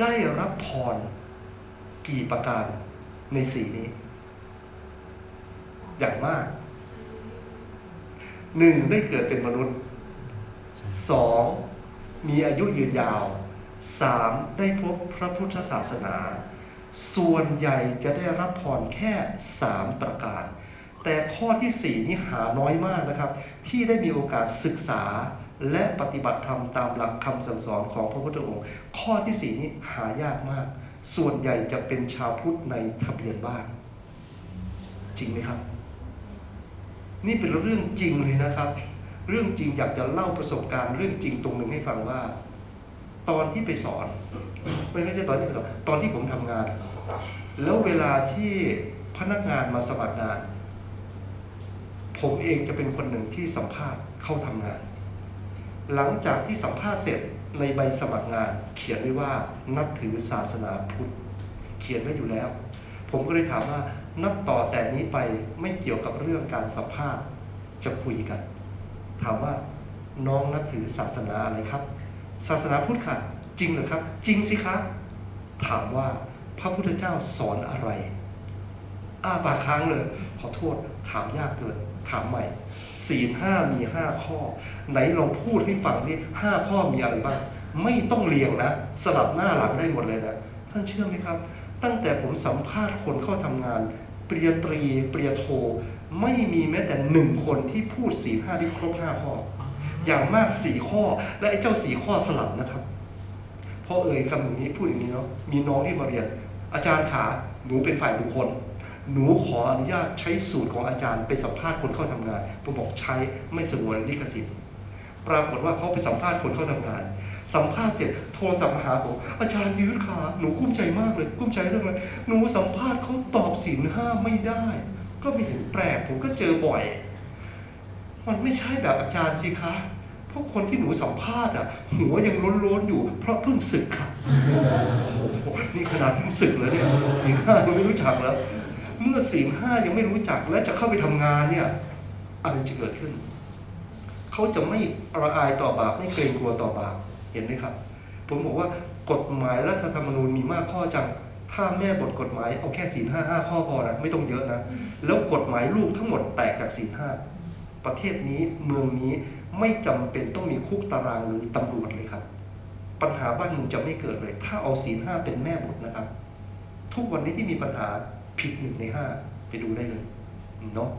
ได้รับพรกี่ประการในสี่นี้ อย่างมากหนึ่งได้เกิดเป็นมนุษย์สองมีอายุยืนยาวสามได้พบพระพุทธศาสนา ส่วนใหญ่จะได้รับพรแค่สามประการ แต่ข้อที่สี่นี่หาน้อยมากนะครับ ที่ได้มีโอกาสศึกษา และปฏิบัติธรรมตามหลักคำสั่งสอนของพระพุทธองค์ ข้อที่สี่นี้หายากมาก ส่วนใหญ่จะเป็นชาวพุทธในทะเบียนบ้าน จริงไหมครับ นี่เป็นเรื่องจริงเลยนะครับ เรื่องจริงอยากจะเล่าประสบการณ์เรื่องจริงตรงหนึ่งให้ฟังว่า ตอนที่ไปสอนไม่ไม่ใช่ตอนที่ไปสอนตอนที่ผมทำงาน แล้วเวลาที่พนักงานมาสมัครงาน ผมเองจะเป็นคนหนึ่งที่สัมภาษณ์เข้าทำงาน หลังจากที่สัมภาษณ์เสร็จในใบสมัครงาน เขียนไว้ว่านับถือศาสนาพุทธเขียนไว้อยู่แล้ว ผมก็เลยถามว่านับต่อแต่นี้ไปไม่เกี่ยวกับเรื่องการสัมภาษณ์จะคุยกัน ถามว่าน้องนับถือศาสนาอะไรครับ ศาสนาพุทธค่ะจริงเหรือครับ จริงสิครับถามว่าพระพุทธเจ้าสอนอะไร อ้าปากค้างเลย ขอโทษถามยากเกินถามใหม่ศีลห้ามีห้าข้อ ไหนลองพูดให้ฟังนี่ห้าข้อมีอะไรบ้าง ไม่ต้องเรียงนะสลับหน้าหลังได้หมดเลยนะท่านเชื่อไหมครับ ตั้งแต่ผมสัมภาษณ์คนเข้าทำงานปริญญาตรีปริญญาโท ไม่มีแม้แต่หนึ่งคนที่พูดสี่ห้าที่ครบห้าข้อ อย่างมากสี่ข้อ และไอ้เจ้าสี่ข้อสลับนะครับพอเอ่ยคำอย่างนี้พูดอย่างนี้เนาะมีน้องที่มาเรียน อาจารย์ขาหนูเป็นฝ่ายบุคคล หนูขออนุญาตใช้สูตรของอาจารย์ไปสัมภาษณ์คนเข้าทำงานผมบอกใช้ไม่สงวนลิขสิทธิ์ปรากฏว่าเขาไปสัมภาษณ์คนเข้าทำงาน สัมภาษณ์เสร็จโทรศัมหาผมอาจารย์ยืดขาหนูกุ้มใจมากเลยกุ้มใจเรื่องอะไรหนูสัมภาษณ์เขาตอบสินห้าไม่ได้ ก็ไม่เห็นแปลกผมก็เจอบ่อย มันไม่ใช่แบบอาจารย์สิคะเพราะคนที่หนูสัมภาษณ์อะหัวยังล้นๆอยู่ เพราะเพิ่งศึกค่ะโอ้โหนี่ขนาดเพิ่งศึกแล้วเนี่ยสินห้ายังไม่รู้จักแล้ว เมื่อศีลห้ายังไม่รู้จักและจะเข้าไปทำงานเนี่ยอะไรจะเกิดขึ้น เขาจะไม่ระอายต่อบาปไม่เกรงกลัวต่อบาปเห็นไหมครับ ผมบอกว่ากฎหมายรัฐธรรมนูญมีมากข้อจังถ้าแม่บทกฎหมายเอาแค่ศีลห้าห้าข้อพอนะไม่ต้องเยอะนะ แล้วกฎหมายลูกทั้งหมดแตกจากศีลห้าประเทศนี้เมืองนี้ไม่จำเป็นต้องมีคุกตารางหรือตำรวจเลยครับ ปัญหาบ้านเมืองจะไม่เกิดเลย ถ้าเอาศีลห้าเป็นแม่บทนะครับ ทุกวันนี้ที่มีปัญหา ผิดหนึ่งในห้าไปดูได้เลยเนาะ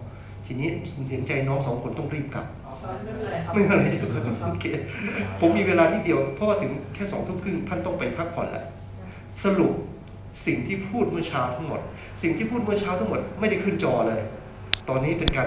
ทีนี้เห็นใจน้องสองคนต้องรีบกลับไม่เป็นไรครับไม่เป็นไรโอเคผมมีเวลานิดเดียวเพราะว่าถึงแค่สองทุ่มครึ่งท่านต้องไปพักผ่อนแล้วสรุปสิ่งที่พูดเมื่อเช้าทั้งหมด สิ่งที่พูดเมื่อเช้าทั้งหมด ไม่ได้ขึ้นจอเลย ตอนนี้เป็นการ